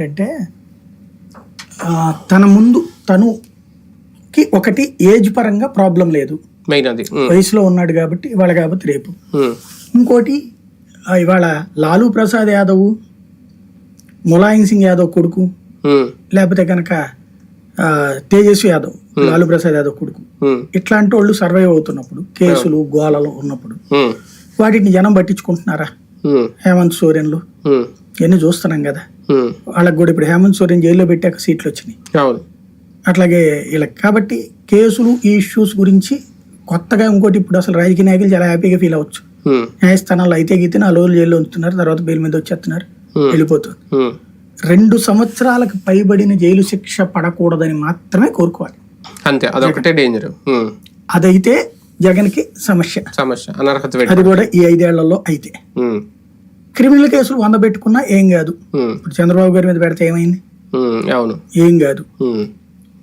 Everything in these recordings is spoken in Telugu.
అంటే ఆ, తన ముందు తనుకి ఒకటి ఏజ్ పరంగా ప్రాబ్లం లేదు. మెయిన్ అది ఉమ్, వయసులో ఉన్నాడు కాబట్టి ఇవాళ కాబట్టి రేపు. ఇంకోటి ఇవాళ లాలూ ప్రసాద్ యాదవ్ ములాయం సింగ్ యాదవ్ కొడుకు లేకపోతే కనుక తేజస్వి యాదవ్ లాలూ ప్రసాద్ యాదవ్ కొడుకు. ఇట్లాంటి వాళ్ళు సర్వైవ్ అవుతున్నప్పుడు కేసులు గోలలో ఉన్నప్పుడు. వాటిని జనం పట్టించుకుంటున్నారా? హేమంత్ సోరెన్లు. ఇవన్నీ చూస్తున్నాం కదా. వాళ్ళకి కూడా ఇప్పుడు హేమంత్ సోరెన్ జైల్లో పెట్టాక సీట్లు వచ్చినాయి. అట్లాగే వీళ్ళకి కాబట్టి కేసులు ఈ ఇష్యూస్ గురించి కొత్తగా ఇంకోటి ఇప్పుడు అసలు రాజకీయ నాయకులు చాలా హ్యాపీగా ఫీల్ అవ్వచ్చు. ఉమ్, న్యాయస్థానాలు అయితే గీతే నాలుగు రోజులు జైల్లో ఉంచుతున్నారు తర్వాత బెయిల్ మీద వచ్చేస్తున్నారు Hmm. వెళ్ళిపోతుంది రెండు సంవత్సరాలకు పైబడిన జైలు శిక్ష పడకూడదని మాత్రమే కోరుకోవాలి. అంతే అదొకటే డేంజర్ అదైతే జగన్కి సమస్య. సమస్య అనర్హత అది కూడా ఈ ఐదేళ్ళలో అయితే. క్రిమినల్ కేసులు వంద పెట్టుకున్నా ఏం కాదు. ఇప్పుడు చంద్రబాబు గారి మీద పెడితే ఏమైంది? అవును. ఏం కాదు.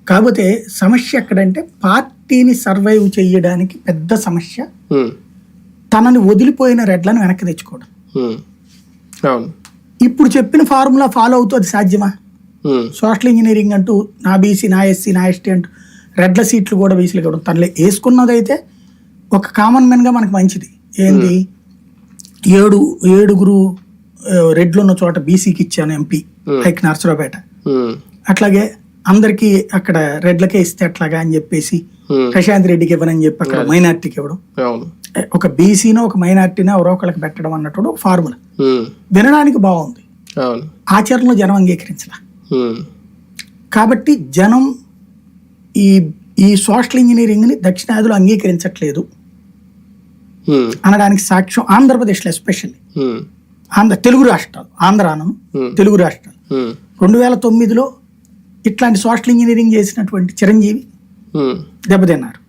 కాకపోతే సమస్య ఎక్కడంటే పార్టీని సర్వైవ్ చేయడానికి పెద్ద సమస్య తనని వదిలిపోయిన రెడ్లను వెనక్కి తెచ్చుకోవడం. అవును. ఇప్పుడు చెప్పిన ఫార్ములా ఫాలో అవుతూ అది సాధ్యమా? సోషల్ ఇంజనీరింగ్ అంటూ నా బీసీ నా ఎస్సీ నా ఎస్టీ అంటూ రెడ్ల సీట్లు కూడా బీసీలు ఇవ్వడం. తనలే వేసుకున్నదైతే ఒక కామన్గా మనకు మంచిది. ఏంది? ఏడు ఏడుగురు రెడ్లు ఉన్న చోట బీసీకి ఇచ్చాను ఎంపీ లైక్ నర్సరావుపేట. అట్లాగే అందరికీ అక్కడ రెడ్లకే ఇస్తే అట్లాగా అని చెప్పేసి ప్రశాంత్ రెడ్డికి ఇవ్వనని చెప్పి అక్కడ మైనార్టీకి ఇవ్వడం. ఒక బీసీనో ఒక మైనార్టీనో ఎవరో ఒకళ్ళకి పెట్టడం అన్నట్టు ఒక ఫార్ములా. వినడానికి బాగుంది. ఆచరణలో జనం అంగీకరించలా కాబట్టి జనం ఈ ఈ సోషల్ ఇంజనీరింగ్ని దక్షిణాదిలో అంగీకరించట్లేదు. అనడానికి సాక్ష్యం ఆంధ్రప్రదేశ్లో ఎస్పెషల్లీ. ఉమ్, ఆంధ్ర తెలుగు రాష్ట్రాలు ఆంధ్రాను Hmm. తెలుగు రాష్ట్రాలు. రెండు వేల తొమ్మిదిలో ఇట్లాంటి సోషల్ ఇంజనీరింగ్ చేసినటువంటి చిరంజీవి దెబ్బతిన్నారు.